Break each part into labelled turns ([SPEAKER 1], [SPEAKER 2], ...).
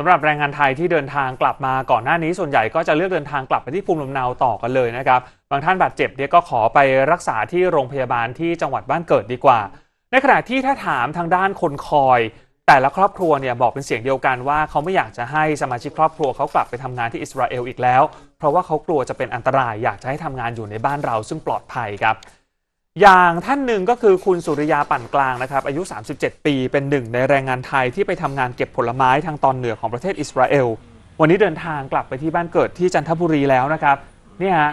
[SPEAKER 1] สำหรับแรงงานไทยที่เดินทางกลับมาก่อนหน้านี้ส่วนใหญ่ก็จะเลือกเดินทางกลับไปที่ภูมิลำเนาต่อกันเลยนะครับบางท่านบาดเจ็บเนี่ยก็ขอไปรักษาที่โรงพยาบาลที่จังหวัดบ้านเกิดดีกว่า ในขณะที่ถ้าถามทางด้านคนคอย แต่ละครอบครัวเนี่ยบอกเป็นเสียงเดียวกันว่าเขาไม่อยากจะให้สมาชิกครอบครัวเขากลับไปทำงานที่อิสราเอลอีกแล้ว เพราะว่าเขากลัวจะเป็นอันตรายอยากจะให้ทำงานอยู่ในบ้านเราซึ่งปลอดภัยครับ อย่างท่านหนึ่งก็คือคุณสุริยาปั่นกลางนะครับอายุ 37 ปี เป็นหนึ่งในแรงงานไทยที่ไปทำงานเก็บผลไม้ทางตอนเหนือของประเทศอิสราเอล วันนี้เดินทางกลับไปที่บ้านเกิดที่จันทบุรีแล้วนะครับเนี่ยฮะ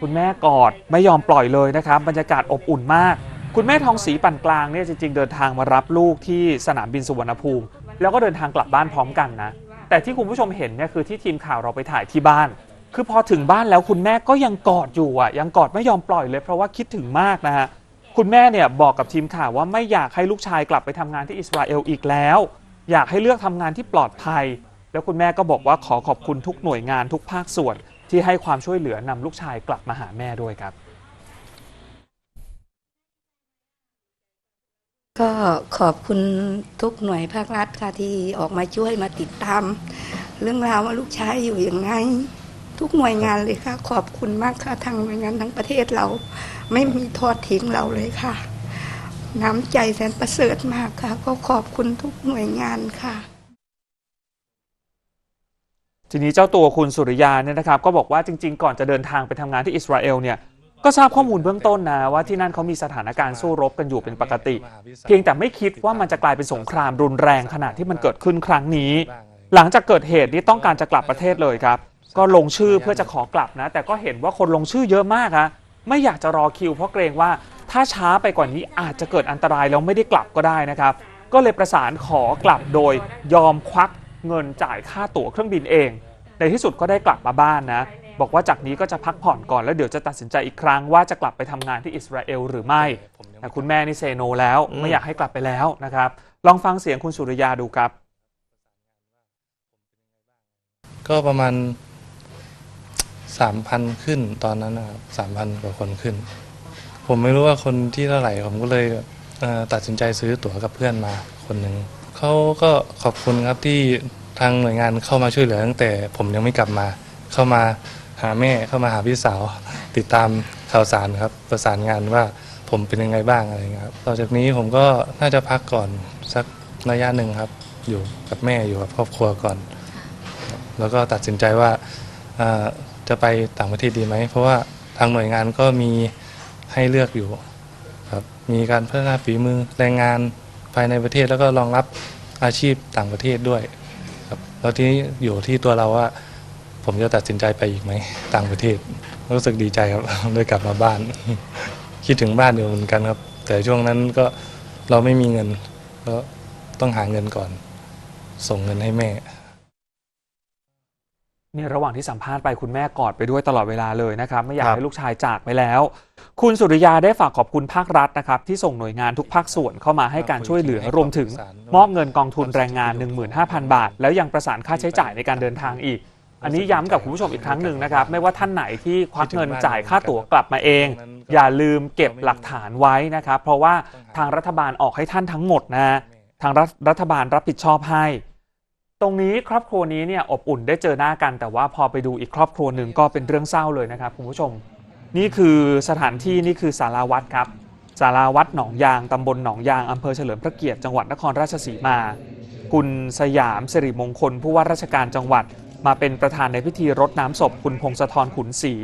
[SPEAKER 1] คุณแม่กอดไม่ยอมปล่อยเลยนะครับบรรยากาศอบอุ่นมาก คุณแม่ทองศรีปั่นกลางเนี่ยจริง ๆ เดินทางมารับลูกที่สนามบินสุวรรณภูมิ แล้วก็เดินทางกลับบ้านพร้อมกันนะแต่ที่คุณผู้ชมเห็นเนี่ยคือที่ทีมข่าวเราไปถ่ายที่บ้าน คือพอถึงบ้านแล้วคุณแม่ก็ยังกอดอยู่อะ ยังกอดไม่ยอมปล่อยเลยเพราะว่าคิดถึงมากนะฮะคุณแม่เนี่ยบอกกับทีมข่าวว่าไม่อยากให้ลูกชายกลับไปทำงานที่อิสราเอลอีกแล้ว อยากให้เลือกทำงานที่ปลอดภัย แล้วคุณแม่ก็บอกว่าขอขอบคุณทุกหน่วยงานทุกภาคส่วน ที่ให้ความช่วยเหลือนำลูกชายกลับมาหาแม่ด้วยครับ
[SPEAKER 2] ก็ขอบคุณทุกหน่วยภาครัฐค่ะที่ออกมาช่วยมาติดตาม เรื่องราวว่าลูกชายอยู่อยังไง ทุกหน่วยงานเลยค่ะ ขอบคุณมากค่ะทางหน่วยงานทั้งประเทศเรา ไม่มีทอดทิ้งเราเลยค่ะ น้ำใจแสนประเสริฐมากค่ะ ก็ขอบคุณทุกหน่วยงานค่ะ
[SPEAKER 1] ทีนี้เจ้าตัวคุณสุริยาเนี่ยนะครับ ก็บอกว่าจริง ๆ ก่อนจะเดินทางไปทำงานที่อิสราเอลเนี่ยก็ทราบข้อมูลเบื้องต้นนะว่าที่นั่นเขามีสถานการณ์สู้รบกันอยู่เป็นปกติ เพียงแต่ไม่คิดว่ามันจะกลายเป็นสงครามรุนแรงขนาดที่มันเกิดขึ้นครั้งนี้ หลังจากเกิดเหตุนี้ต้องการจะกลับประเทศเลยครับ ก็ลงชื่อเพื่อจะขอกลับนะ แต่ก็เห็นว่าคนลงชื่อเยอะมากฮะไม่อยากจะรอคิว เพราะเกรงว่าถ้าช้าไปกว่านี้อาจจะเกิดอันตรายแล้วไม่ได้กลับก็ได้นะครับ ก็เลยประสานขอกลับโดยยอมควักเงินจ่ายค่าตั๋วเครื่องบินเอง ในที่สุดก็ได้กลับมาบ้านนะ บอกว่าจากนี้ก็จะพักผ่อนก่อนแล้วเดี๋ยวจะตัดสินใจอีกครั้งว่าจะกลับไปทำงานที่อิสราเอลหรือไม่แต่คุณแม่นี่เซโนแล้วไม่อยากให้กลับไปแล้วนะครับ ลองฟังเสียงคุณสุริยาดูครับ
[SPEAKER 3] ก็ประมาณ สามพันขึ้นตอนนั้นนะครับสามพันกว่าคนขึ้น ผมไม่รู้ว่าคนที่เท่าไหร่ผมก็เลยตัดสินใจซื้อตั๋วกับเพื่อนมาคนหนึ่งเขาก็ขอบคุณครับที่ทางหน่วยงานเข้ามาช่วยเหลือตั้งแต่ผมยังไม่กลับมา เข้ามาหาแม่เข้ามาหาพี่สาว ติดตามข่าวสารครับ ประสานงานว่าผมเป็นยังไงบ้างอะไรเงี้ยครับต่อจากนี้ผมก็น่าจะพักก่อนสักระยะหนึ่งครับ อยู่กับแม่อยู่กับครอบครัวก่อน แล้วก็ตัดสินใจว่า จะไปต่างประเทศดีไหม เพราะว่าทางหน่วยงานก็มีให้เลือกอยู่ครับมีการพัฒนาฝีมือแรงงานภายในประเทศแล้วก็รองรับอาชีพต่างประเทศด้วยครับแล้วที่อยู่ที่ตัวเราว่า ผมจะตัดสินใจไปอีกไหมต่างประเทศ รู้สึกดีใจครับ ได้กลับมาบ้าน คิดถึงบ้านอยู่เหมือนกันครับ แต่ช่วงนั้นก็เราไม่มีเงินก็ต้องหาเงินก่อน ส่งเงินให้แม่
[SPEAKER 1] นี่ระหว่างที่สัมภาษณ์ไปคุณแม่กอดไปด้วยตลอดเวลาเลยนะครับไม่อยาก
[SPEAKER 4] ครับ
[SPEAKER 1] ให้ลูกชายจากไปแล้ว คุณสุริยาได้ฝากขอบคุณภาครัฐนะครับที่ส่งหน่วยงานทุกภาคส่วนเข้ามาให้การช่วยเหลือรวมถึง มอบเงินกองทุนแรงงาน 15,000 บาท แล้วยังประสานค่าใช้จ่ายในการเดินทางอีก อันนี้ย้ำกับคุณผู้ชมอีกครั้งหนึ่งนะครับ ไม่ว่าท่านไหนที่ควักเงินจ่ายค่าตั๋วกลับมาเอง อย่าลืมเก็บหลักฐานไว้นะครับเพราะว่าทางรัฐบาลออกให้ท่านทั้งหมดนะทางรัฐรัฐบาลรับผิดชอบให้ ตรงนี้ครอบครัวนี้เนี่ยอบอุ่นได้เจอหน้ากัน แต่ว่าพอไปดูอีกครอบครัวหนึ่งก็เป็นเรื่องเศร้าเลยนะครับคุณผู้ชม นี่คือสถานที่นี่คือสาราวัดครับสาราวัดหนองยางตำบลหนองยางอำเภอเฉลิมพระเกียรติจังหวัดนครราชสีมา คุณสยามสิริมงคล ผู้ว่าราชการจังหวัด มาเป็นประธานในพิธีรดน้ำศพ คุณพงศธรขุนศรี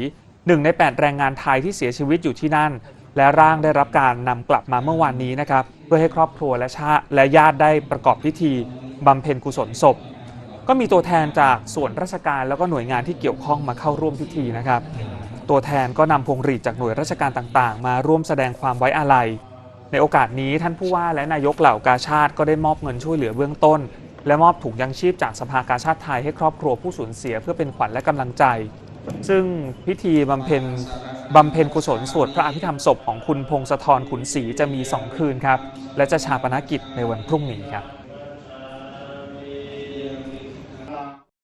[SPEAKER 1] หนึ่งใน 8 แรงงานไทยที่เสียชีวิตอยู่ที่นั่น และร่างได้รับการนำกลับมาเมื่อวานนี้นะครับเพื่อให้ครอบครัวและชาและญาติได้ประกอบพิธี บำเพ็ญกุศลศพ ก็มีตัวแทนจากส่วนราชการแล้วก็หน่วยงานที่เกี่ยวข้องมาเข้าร่วมพิธีนะครับ ตัวแทนก็นำพวงหรีดจากหน่วยราชการต่างๆ มาร่วมแสดงความไว้อาลัย ในโอกาสนี้ท่านผู้ว่าและนายกเหล่ากาชาติก็ได้มอบเงินช่วยเหลือเบื้องต้น และมอบถุงยังชีพจากสภากาชาติไทยให้ครอบครัวผู้สูญเสียเพื่อเป็นขวัญและกำลังใจ ซึ่งพิธีบำเพ็ญบำเพ็ญกุศลสวดพระอภิธรรมศพของคุณพงศธรขุนศรีจะมี 2 คืนครับ และจะชาปนกิจในวันพรุ่งนี้ครับ